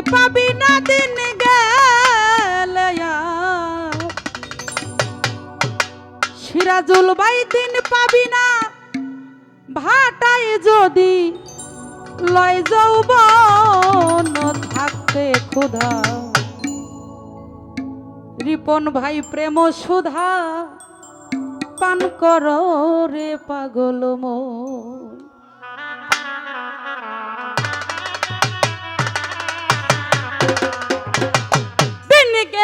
পাবিনা দিন দিন সিরাজুল বাই দিন পাবি না। ভাটায় যদি লয় যৌবন থাকতে ক্ষুধা। রিপন ভাই প্রেম সুধা। পান কর রে পাগল মোর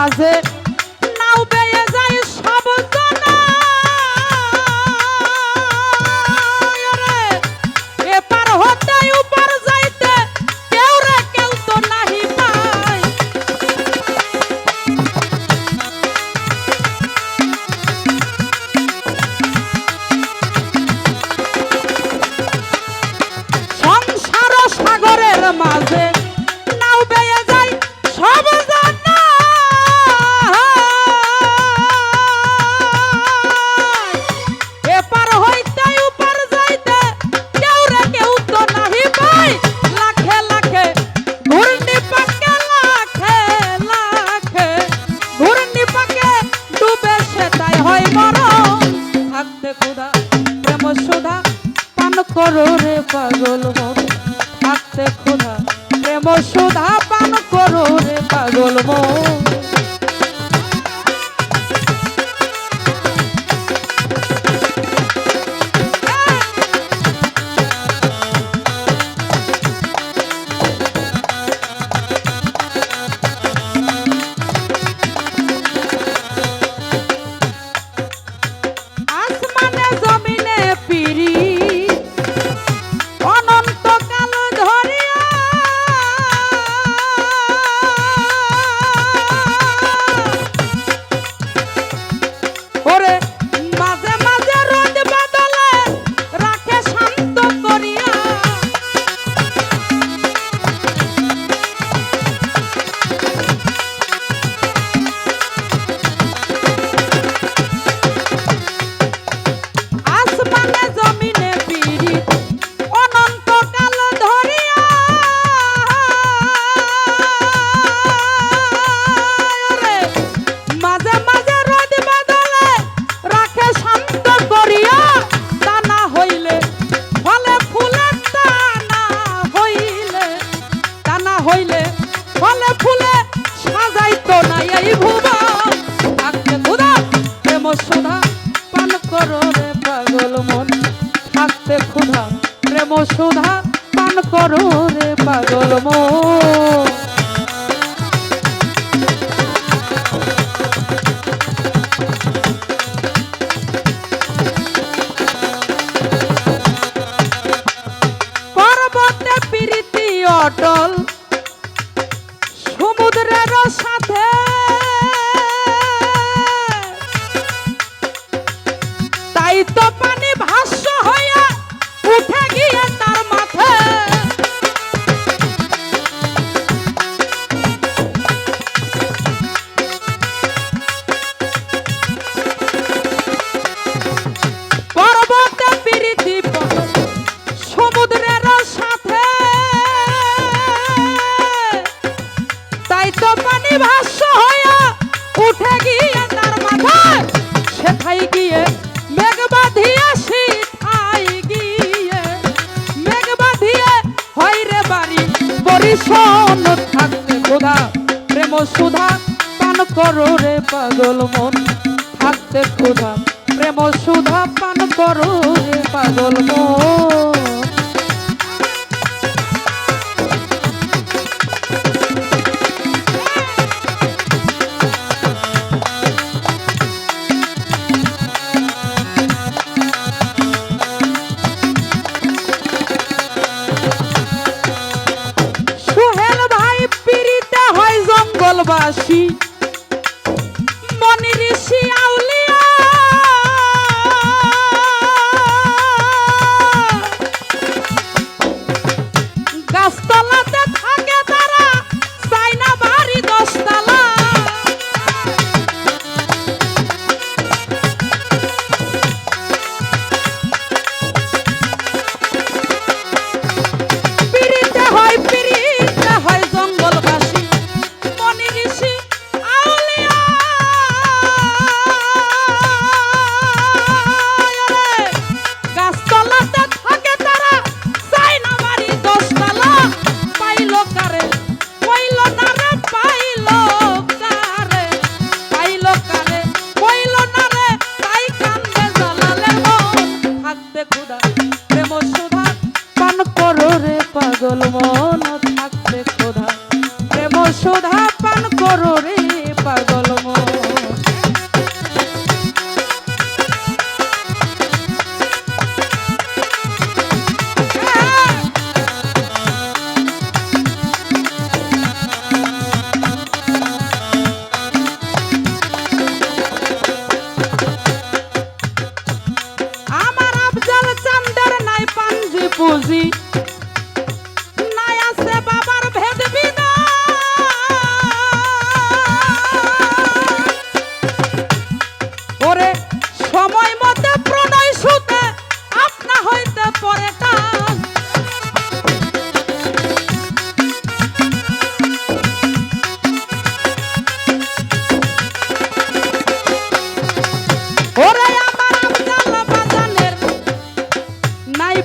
মাঝে আছে খোদা প্রেম সুধা পান করো রে পাগল মো করো রে পাগল মন। থাকতে ক্ষুধা প্রেম সুধা পান করো রে পাগল মন। অটল ভীষণ থাকতে খোদা, প্রেম সুধা, পান করো রে পাগল মন। থাকতে খোদা, প্রেম সুধা, পান করো রে পাগল মন।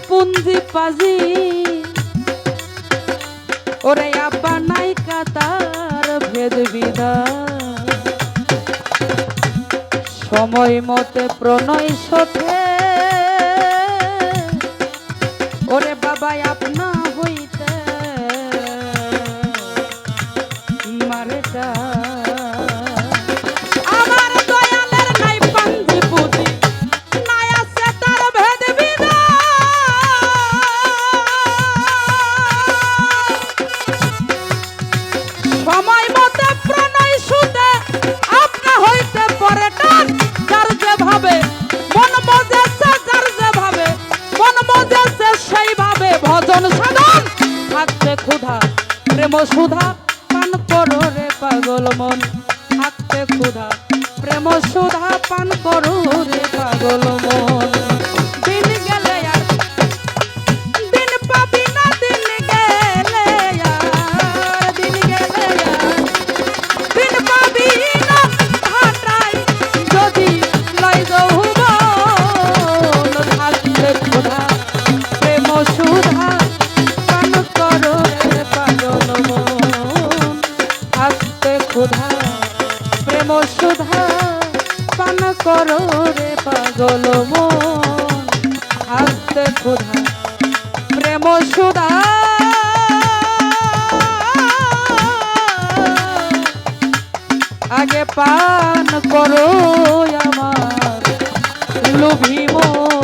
পুঞ্জি পাজি ওরে আব্বা নাই কাতার ভেদ সময় মতে প্রণয় সথে যেভাবে, মন মজেছে যার যেভাবে, মন মজেছে সেইভাবে। ভজন সাধন থাকতে ক্ষুধা, প্রেম সুধা, পান করো রে পাগল মন। থাকতে ক্ষুধা, প্রেম সুধা, পান করো রে পাগল মন। সুধা পান করো রে পাগল মন। হাতে ক্ষুধা, প্রেম সুধা। আগে পান করো আমার লোভী মন।